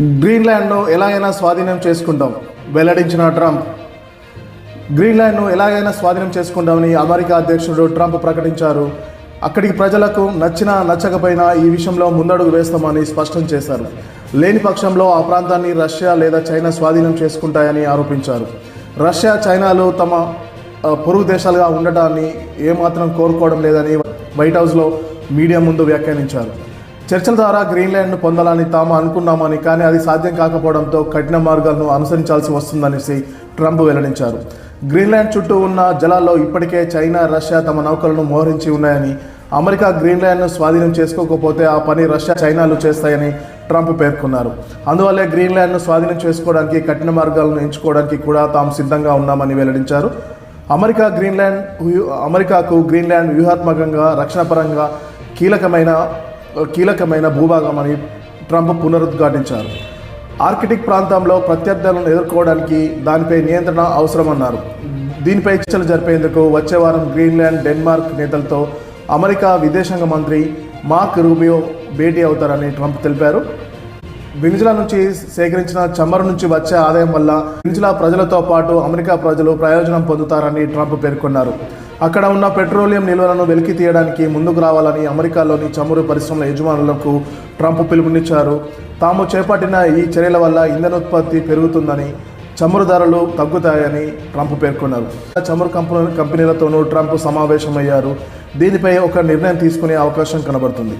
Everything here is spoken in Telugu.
గ్రీన్లాండ్ను ఎలాగైనా స్వాధీనం చేసుకుంటాం వెల్లడించిన ట్రంప్. గ్రీన్లాండ్ను ఎలాగైనా స్వాధీనం చేసుకుంటామని అమెరికా అధ్యక్షుడు ట్రంప్ ప్రకటించారు. అక్కడికి ప్రజలకు నచ్చినా నచ్చకపోయినా ఈ విషయంలో ముందడుగు వేస్తామని స్పష్టం చేశారు. లేని పక్షంలో ఆ ప్రాంతాన్ని రష్యా లేదా చైనా స్వాధీనం చేసుకుంటాయని ఆరోపించారు. రష్యా చైనాలు తమ పొరుగు దేశాలుగా ఉండటాన్ని ఏమాత్రం కోరుకోవడం లేదని వైట్ హౌస్లో మీడియా ముందు వ్యాఖ్యానించారు. చర్చల ద్వారా గ్రీన్లాండ్ను పొందాలని తాము అనుకున్నామని కానీ అది సాధ్యం కాకపోవడంతో కఠిన మార్గాలను అనుసరించాల్సి వస్తుందనేసి ట్రంప్ వెల్లడించారు. గ్రీన్లాండ్ చుట్టూ ఉన్న జలాల్లో ఇప్పటికే చైనా రష్యా తమ నౌకలను మోహరించి ఉన్నాయని అమెరికా గ్రీన్లాండ్ను స్వాధీనం చేసుకోకపోతే ఆ పని రష్యా చైనాలు చేస్తాయని ట్రంప్ పేర్కొన్నారు. అందువల్లే గ్రీన్లాండ్ను స్వాధీనం చేసుకోవడానికి కఠిన మార్గాలను ఎంచుకోవడానికి కూడా తాము సిద్ధంగా ఉన్నామని వెల్లడించారు. అమెరికా గ్రీన్లాండ్ అమెరికాకు గ్రీన్లాండ్ వ్యూహాత్మకంగా రక్షణపరంగా కీలకమైన కీలకమైన భూభాగం అని ట్రంప్ పునరుద్ఘాటించారు. ఆర్కిటిక్ ప్రాంతంలో ప్రత్యర్థులను ఎదుర్కోవడానికి దానిపై నియంత్రణ అవసరమన్నారు. దీనిపై చర్చలు జరిపేందుకు వచ్చే వారం గ్రీన్లాండ్ డెన్మార్క్ నేతలతో అమెరికా విదేశాంగ మంత్రి మార్క్ రూబియో భేటీ అవుతారని ట్రంప్ తెలిపారు. వెనిజులా నుంచి సేకరించిన చమ్మరు నుంచి వచ్చే ఆదాయం వల్ల వెనిజులా ప్రజలతో పాటు అమెరికా ప్రజలు ప్రయోజనం పొందుతారని ట్రంప్ పేర్కొన్నారు. అక్కడ ఉన్న పెట్రోలియం నిల్వలను వెలికి తీయడానికి ముందుకు రావాలని అమెరికాలోని చమురు పరిశ్రమల యజమానులకు ట్రంప్ పిలుపునిచ్చారు. తాము చేపట్టిన ఈ చర్యల వల్ల ఇంధనోత్పత్తి పెరుగుతుందని చమురు ధరలు తగ్గుతాయని ట్రంప్ పేర్కొన్నారు. చమురు కంపెనీ కంపెనీలతోనూ ట్రంప్ సమావేశమయ్యారు. దీనిపై ఒక నిర్ణయం తీసుకునే అవకాశం కనబడుతుంది.